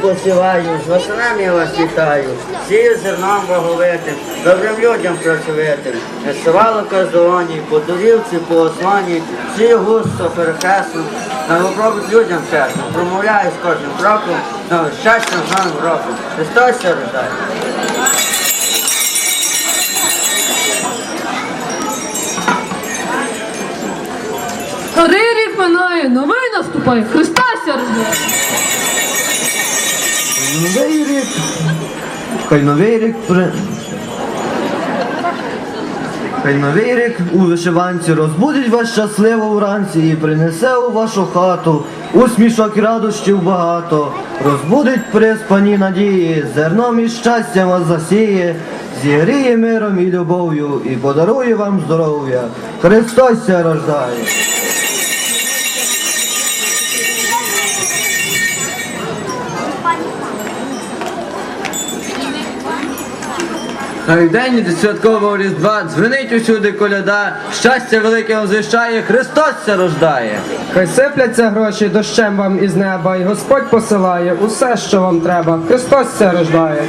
посіваю, з восенем я вас вітаю, сію зерном боговитим, добрим людям працьовитим, несувало каздоні, по дорівці, по ослоні, сію густо перехресно, на добробут людям чесно, промовляю з кожним кроком, на щастя з новим роком. Христос рождає. Старий рік минає, новий наступає, Христа рождає. Новий рік. Хай новий рік при... Хай новий рік у вишиванці розбудить вас щасливо вранці і принесе у вашу хату усмішок і радощів багато, розбудить приспані надії, зерном і щастям вас засіє, зігріє миром і любов'ю і подарує вам здоров'я. Христос ся рождає. Хай в день святкового Різдва дзвенить усюди коляда, щастя велике возвіщає, Христос ся рождає. Хай сипляться гроші дощем вам із неба, і Господь посилає усе, що вам треба. Христос ся рождає.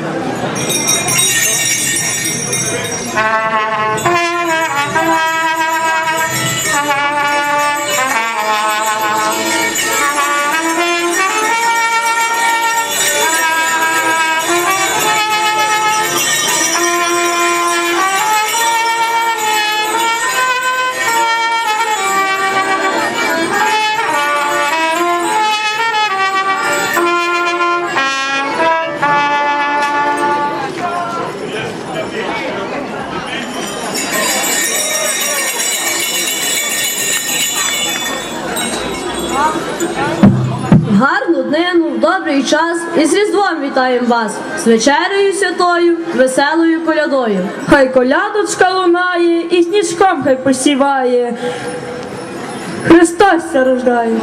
І з Різдвом вітаємо вас, з вечерею святою, веселою колядою. Хай колядочка лунає і сніжком хай посіває. Христос рождає.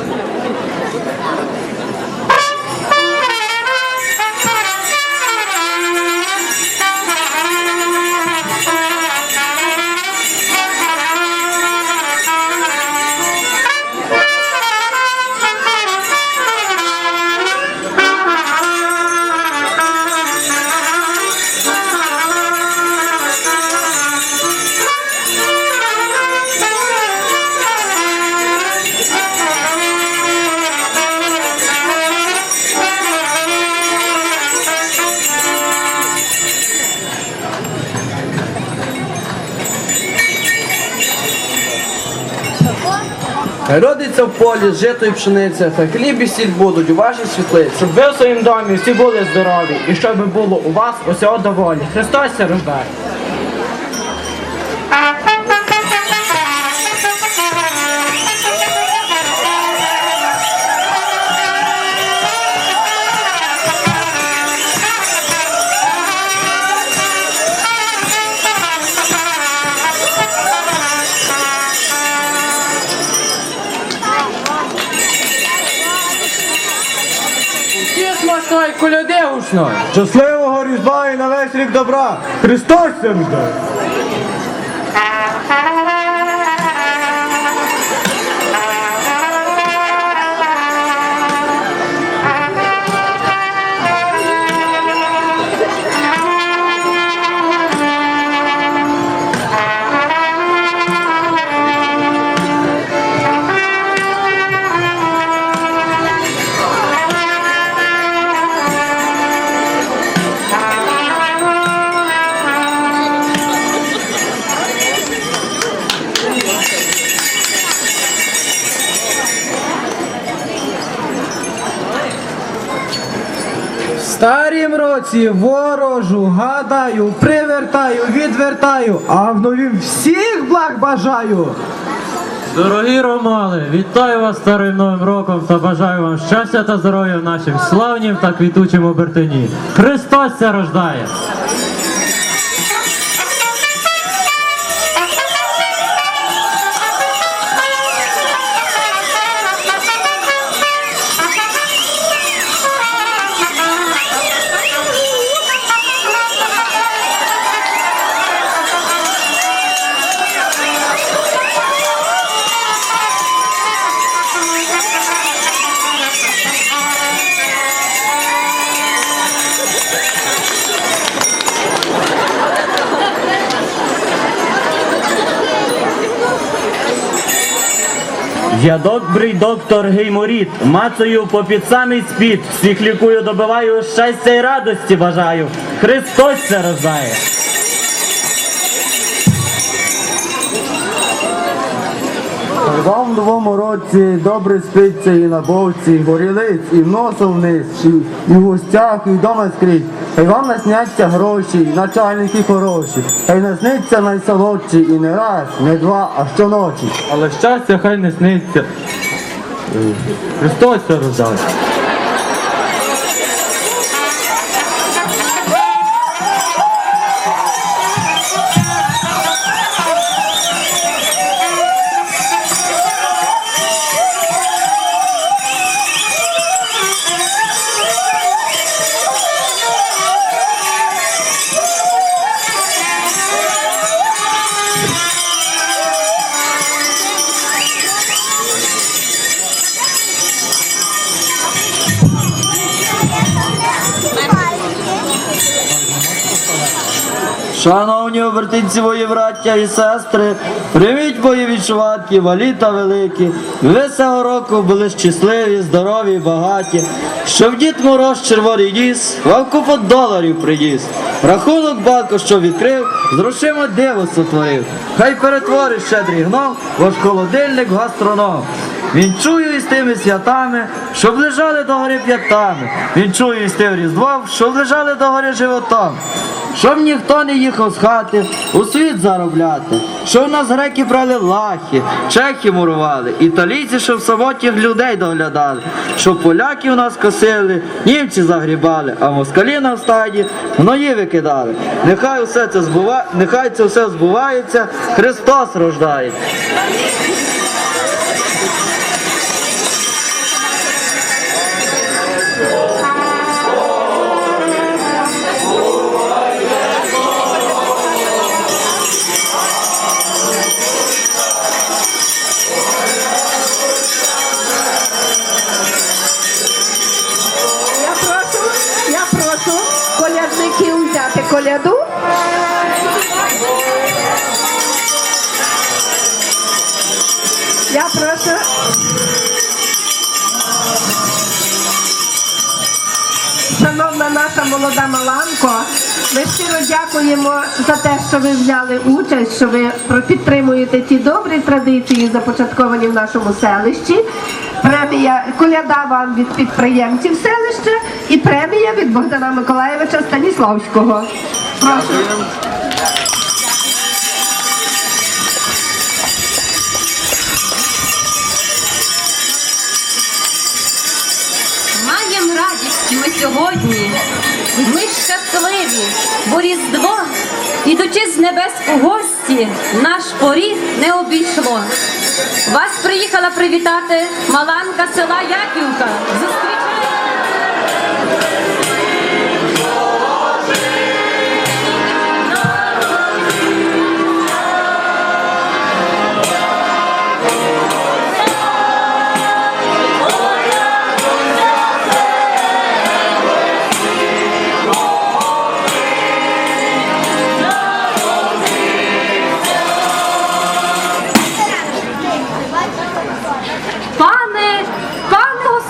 Родиться в полі жито і пшениця, та хліб і сіль будуть у вашій світлиці. Щоб ви в своїм домі всі були здорові, і щоб було у вас усього доволі. Христос рождає. Щасливого Різдва і на весь рік добра! Христос ся старім році ворожу гадаю, привертаю, відвертаю, а в новім всіх благ бажаю. Дорогі ромали, вітаю вас старим новим роком та бажаю вам щастя та здоров'я в нашім славнім та квітучому Бертині. Христос це рождає! Я добрий доктор Гейморіт, мацаю попід самий спід, всіх лікую, добиваю, щастя й радості бажаю. Христос це рождає. Вам в новому році добре спиться і на бовці, і горілиць, і в носу вниз, і, і в гостях, і вдома скрізь. Хай вам насняться гроші, начальники хороші. Хай насниться найсолодші і не раз, не два, а щоночі. Але щастя хай не сниться. Христос це рождає. Шановні обертинці мої браття і сестри, прийміть мої малі та великі. Ви цього року були щасливі, здорові, і багаті. Щоб дід Мороз червоний ніс, вам купу доларів приніс. Рахунок банку, що відкрив, з грошима диво сотворив. Хай перетворить щедрий гном, ваш холодильник в. Він чую із тими святами, щоб лежали до гори п'ятами. Він чую із тим різдвом, щоб лежали до гори животом. Щоб ніхто не їхав з хати у світ заробляти, щоб в нас греки брали лахи, чехи мурували, італійці, щоб самотніх людей доглядали, щоб поляки в нас косили, німці загрібали, а москалі на стаді гної викидали. Нехай усе це збува... нехай це все збувається, Христос рождається. Ви взяли участь, що ви підтримуєте ті добрі традиції, започатковані в нашому селищі. Премія коляда вам від підприємців селища і премія від Богдана Миколаєвича Станіславського. Прошу. Маєм радість ми сьогодні. Ми щасливі, бо Різдво, ідучи з небес у гості, наш поріг не обійшло. Вас приїхала привітати маланка села Яківка. Зустрічайте!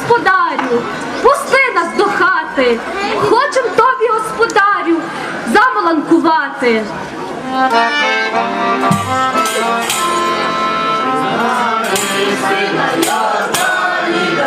господарю, пусти нас до хати, хочем тобі, господарю, замаланкувати. Сина Йордані,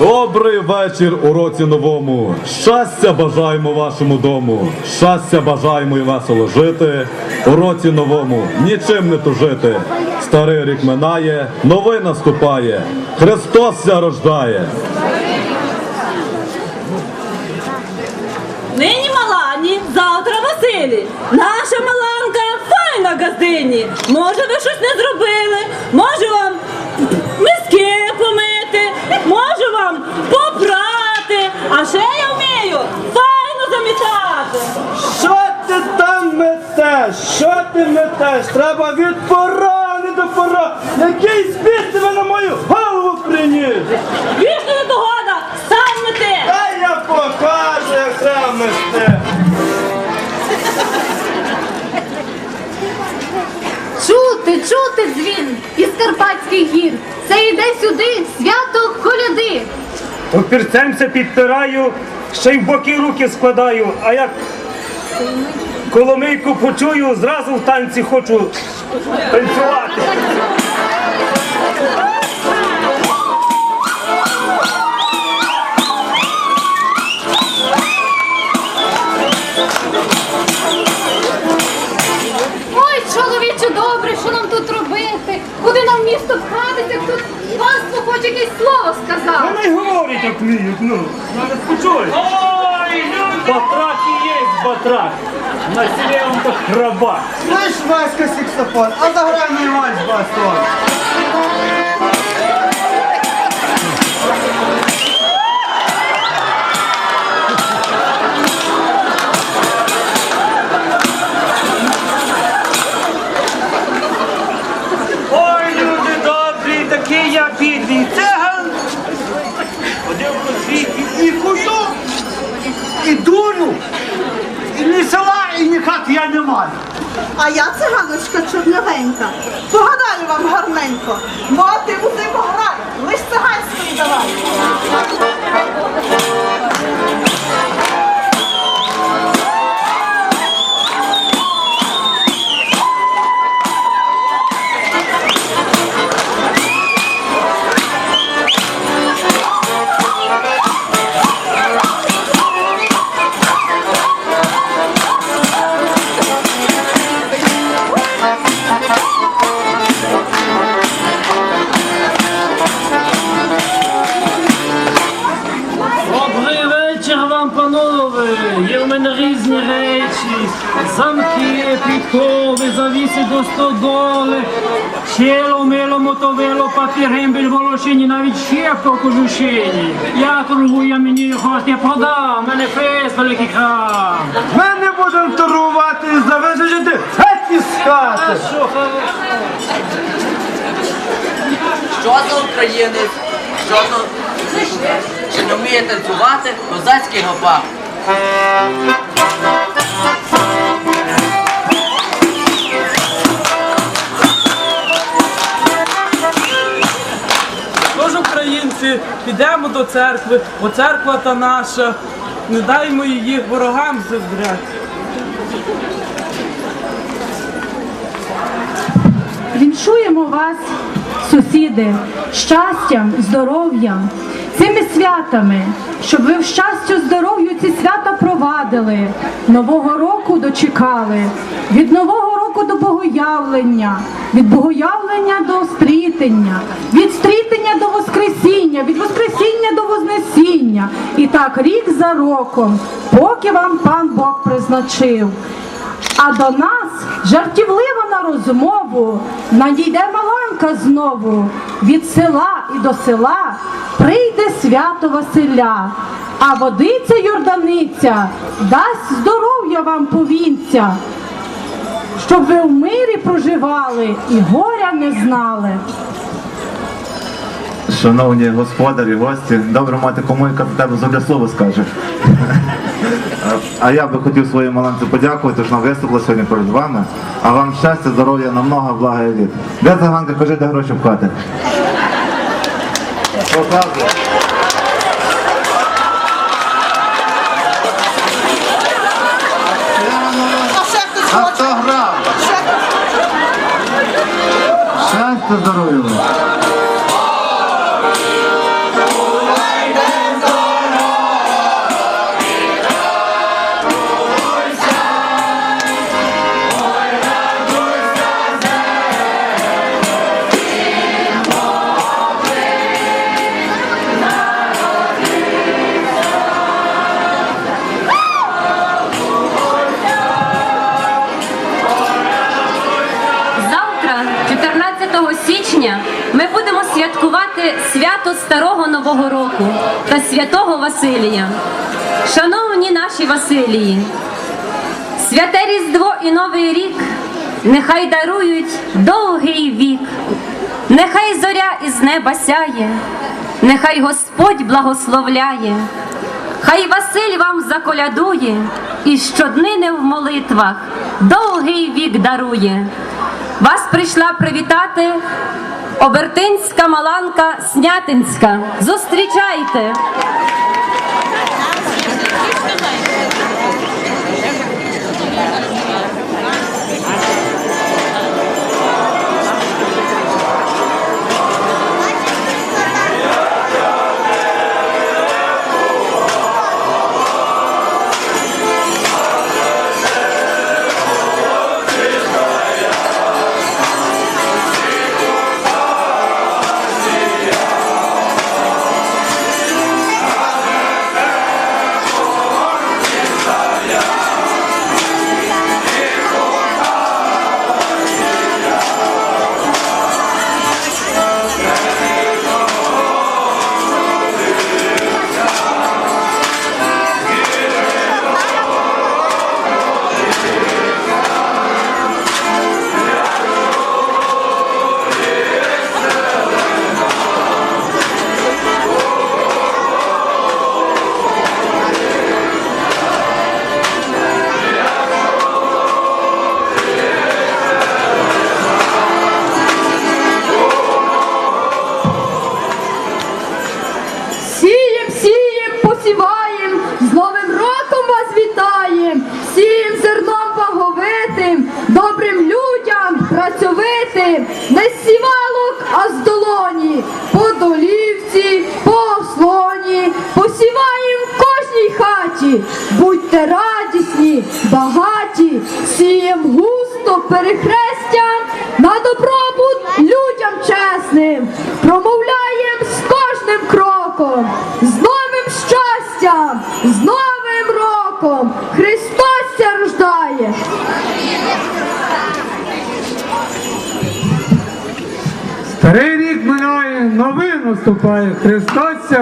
Добрий вечір у році новому. Щастя бажаємо вашому дому. Щастя бажаємо і весело жити. У році новому нічим не тужити. Старий рік минає, новий наступає. Христос ся рождає. Нині Малані, завтра Василі. Наша Маланка файна газині. Може, ви щось не зробили? Може вам миски помити, може вам попрати. А ще я вмію файно замітати. Що ти там метеш? Що ти метеш? Треба від порони до пора. Який спіт тебе на мою голову приніс? Вічно не догода, сам мети. Дай я покажу, як треба мести. Чути, чути дзвін із Карпатських гір. Це йде сюди свято коляди. Папірцем це підпираю, ще й в боки руки складаю, а як коломийку почую, зразу в танці хочу танцювати. Якесь слово сказати. Вони говорить, як вміють, ну. Зараз почуй. Ой, люди! Батрак і є батрак. На селі он так раба. Знаєш, Васька саксофон, а заграй мені вальс бастон. До стодоли, щело, мило, мотовило, папір, гембель, волошині, навіть щепка в кожушині. Я торгую, я мені хоч я продам, мене фест, великий храм. Ми не будемо торгувати за визначити геть із хати. Що, Що за українець? Що за... Чи не вміє танцювати козацький гопак? Українці, підемо до церкви, бо церква та наша. Не даймо її ворогам заздряти. Віншуємо вас, сусіди, щастям, здоров'ям, цими святами, щоб ви в щастю, здоров'ю ці свята провадили, нового року дочекали, від нового року до богоявлення, від богоявлення до стрітення, від стрітення до воскресіння, від воскресіння до вознесіння. І так рік за роком, поки вам пан Бог призначив. А до нас жартівливо на розмову надійде Маланка знову. Від села і до села прийде свято Василя, а водиця Йорданиця дасть здоров'я вам повінця, щоб ви в мирі проживали і горя не знали. Шановні господарі, гості, добре мати кому, яка до тебе зодя слово скаже. А я би хотів своїй маланці подякувати, що вона виступила сьогодні перед вами. А вам щастя, здоров'я, на много блага і літ. Де заганка, кажи, де гроші вкати. Показуй. А свято Старого Нового року та святого Василія. Шановні наші Василії, святе Різдво і Новий рік нехай дарують довгий вік, нехай зоря із неба сяє, нехай Господь благословляє, хай Василь вам заколядує і щоднини в молитвах довгий вік дарує. Вас прийшла привітати Обертинська Маланка Снятинська. Зустрічайте!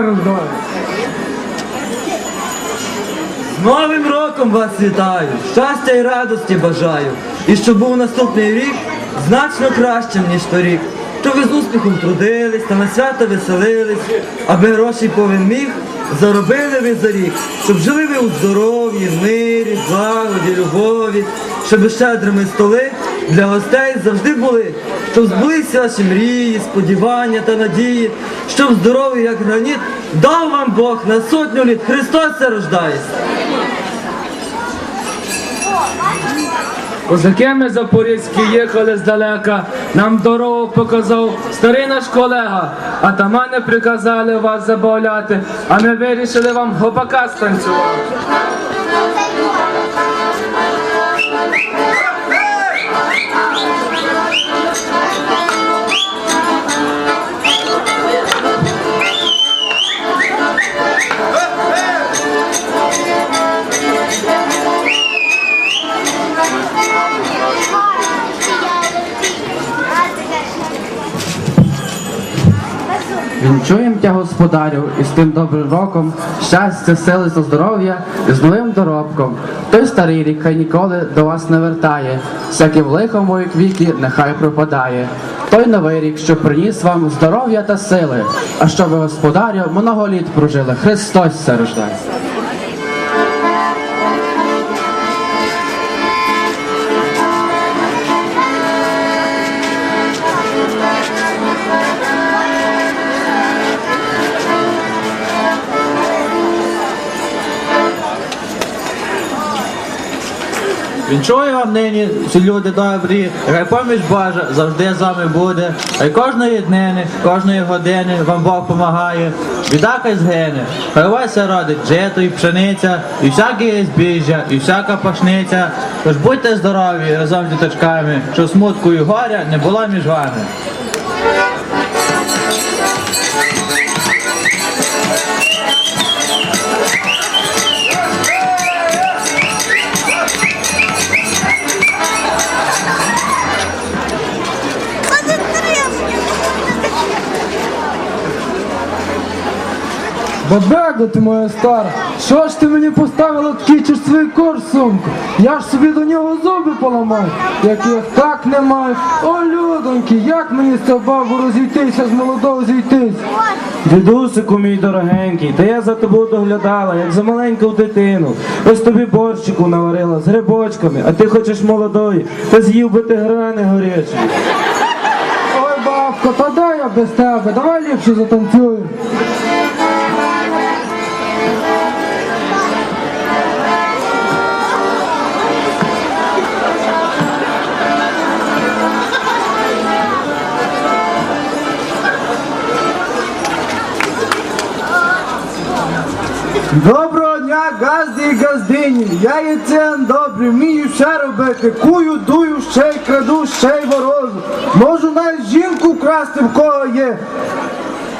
Христос. З Новим роком вас вітаю, щастя і радості бажаю. І щоб був наступний рік значно кращим, ніж торік. Щоб ви з успіхом трудились та на свято веселились, аби грошей повен міг, заробили ви за рік, щоб жили ви у здоров'ї, мирі, злагоді, любові, щоб щедрими столи для гостей завжди були, щоб збулися ваші мрії, сподівання та надії, щоб здоровий, як граніт, дав вам Бог на сотню літ. Христос це рождається. Козаки ми запорізькі їхали здалека, нам дорогу показав старий наш колега, атамани приказали вас забавляти, а ми вирішили вам гопака станцювати. Господарю з тим добрим роком, щастя, сили та здоров'я і з новим доробком. Той старий рік хай ніколи до вас не вертає, всяким лихом вік віки нехай пропадає. Той новий рік, що приніс вам здоров'я та сили, а щоб господарю много літ прожили. Христос се Вінчую вам нині, всі люди добрі, хай поміч Божа завжди з вами буде. Хай кожної днини, кожної години вам Бог помагає. Біда хай згине, хай у вас родить жито і пшениця, і всяке збіжжя, і всяка пашниця. Тож будьте здорові разом з діточками, що смутку і горя не було між вами. Бабего ти моя стара, що ж ти мені поставила такий черствий корж сумку? Я ж собі до нього зуби поламаю, як їх так не маю. О, людоньки, як мені з цього бабу розійтися, з молодого зійтись? Дідусику мій дорогенький, та я за тобою доглядала, як за маленьку дитину. Ось тобі борщику наварила з грибочками, а ти хочеш молодої, та з'їв би ти грани горячі. Ой, бабко, та дай я без тебе, давай ліпше затанцюємо. Доброго дня, газді і газдині. Я єцен добрий, вмію все робити. Кую, дую, ще й краду, ще й ворожу. Можу навіть жінку вкрасти в кого є.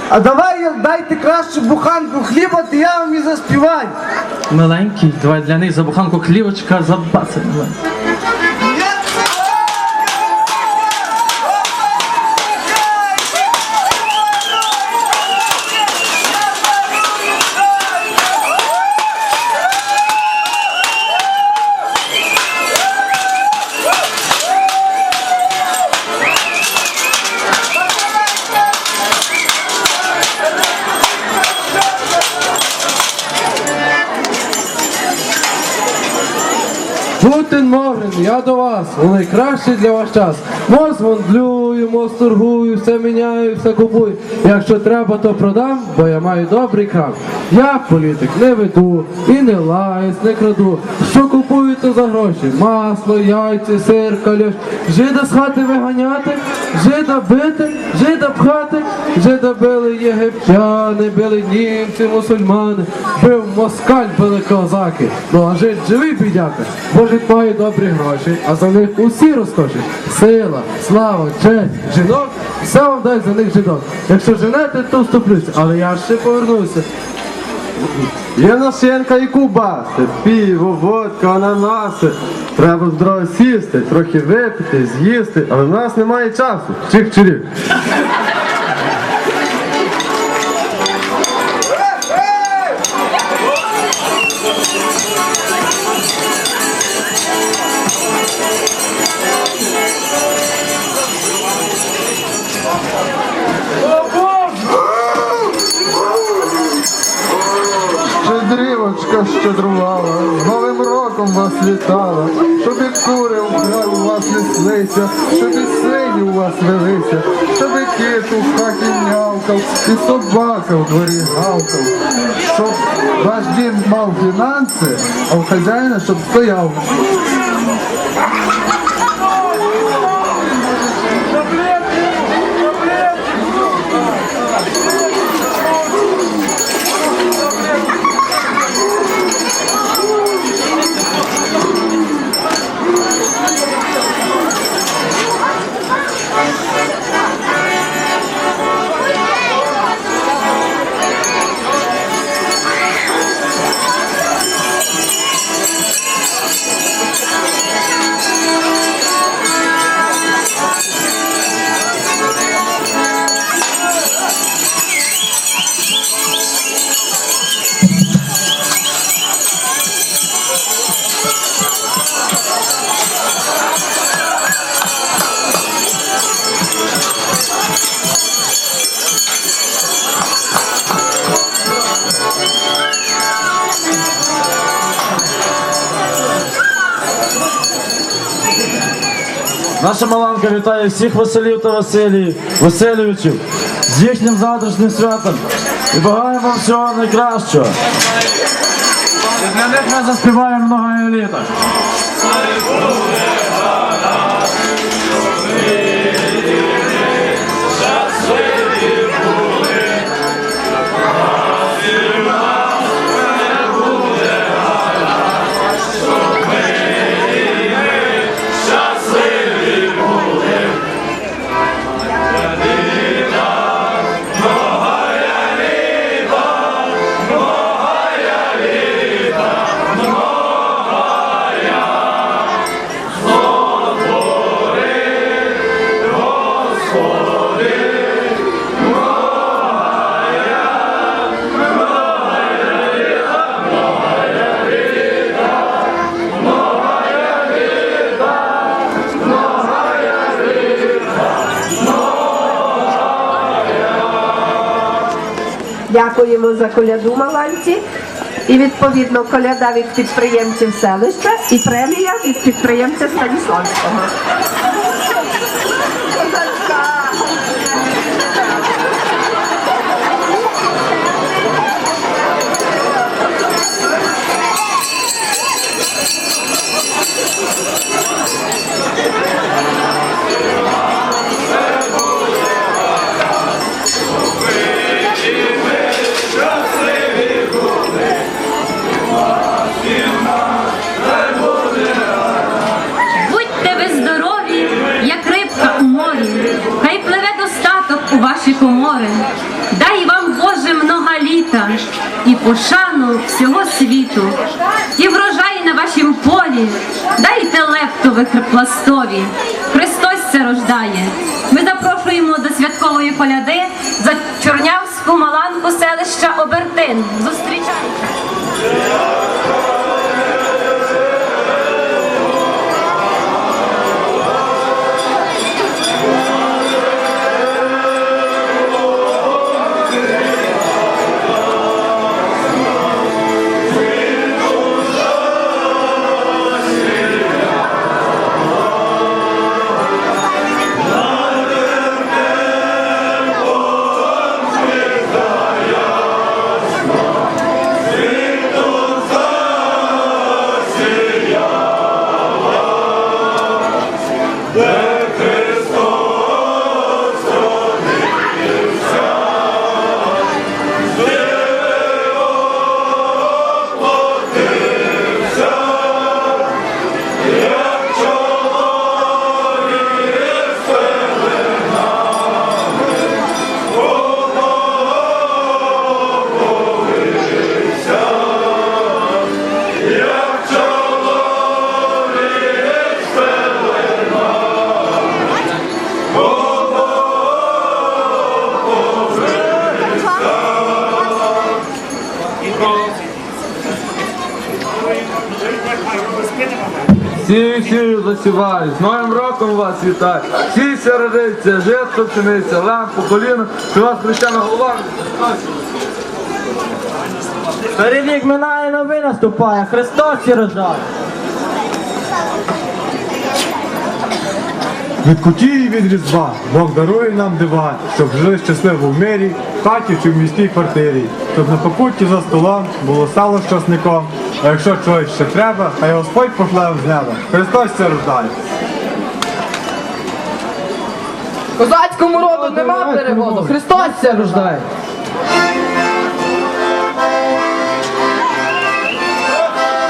А давай дайте краще буханку хліба, то я вам і заспіваю. Миленький, давай для них за буханку хлібочка забацаємо. Гутен Морген, я до вас, у найкращий для вас час. Мос вондлюю, мос торгую, все міняю, все купую. Якщо треба, то продам, бо я маю добрий крам. Я політик не веду і не лаюсь, не краду. Що купую, то за гроші. Масло, яйця, сир, кальош. Жида з хати виганяти, жида бити, жида пхати, жида били єгиптяни, били німці, мусульмани, бив москаль, били козаки. Ну а жид живий бідяка, бо жид має добрі гроші, а за них усі розкоші. Сила, слава, честь, жінок, все вам дай за них жінок. Якщо женете, то вступлюся, але я ще повернуся. Є нашинка і кубаси, піво, водка, ананаси. Треба здорово сісти, трохи випити, з'їсти, але в нас немає часу. Чих чирів. Щедрувала, з Новим роком вас вітала, щоб і кури у краю вас неслися, щоб і свині у вас велися, щоб і кит у хаті нявкав, і собака в дворі гавкав, щоб ваш дім мав фінанси, а у хазяїна щоб стояв. Наша Маланка вітає всіх Василів та Василій, Васильовичів з їхнім завтрашнім святом і бажаємо вам всього найкращого. І для них ми заспіваємо много літа. Дякуємо за коляду маланці. І відповідно коляда від підприємців селища і премія від підприємця Станіславського. Пластові. Сію, сію, засіваю, з Новим роком вас вітаю. Сійся, родиться, житко пшениця, лампу, коліно, що вас хрещена голова. Старий вік минає, новий наступає, Христос і рождає. Від куті і від різдва Бог дарує нам дива, щоб жили щасливо в мирі, в хаті чи в міській квартирі, щоб на покутті за столом було сало з часником, а якщо чогось ще треба, хай Господь пошле в неба. Христос це рождає. Козацькому роду нема переводу, Христос це рождає.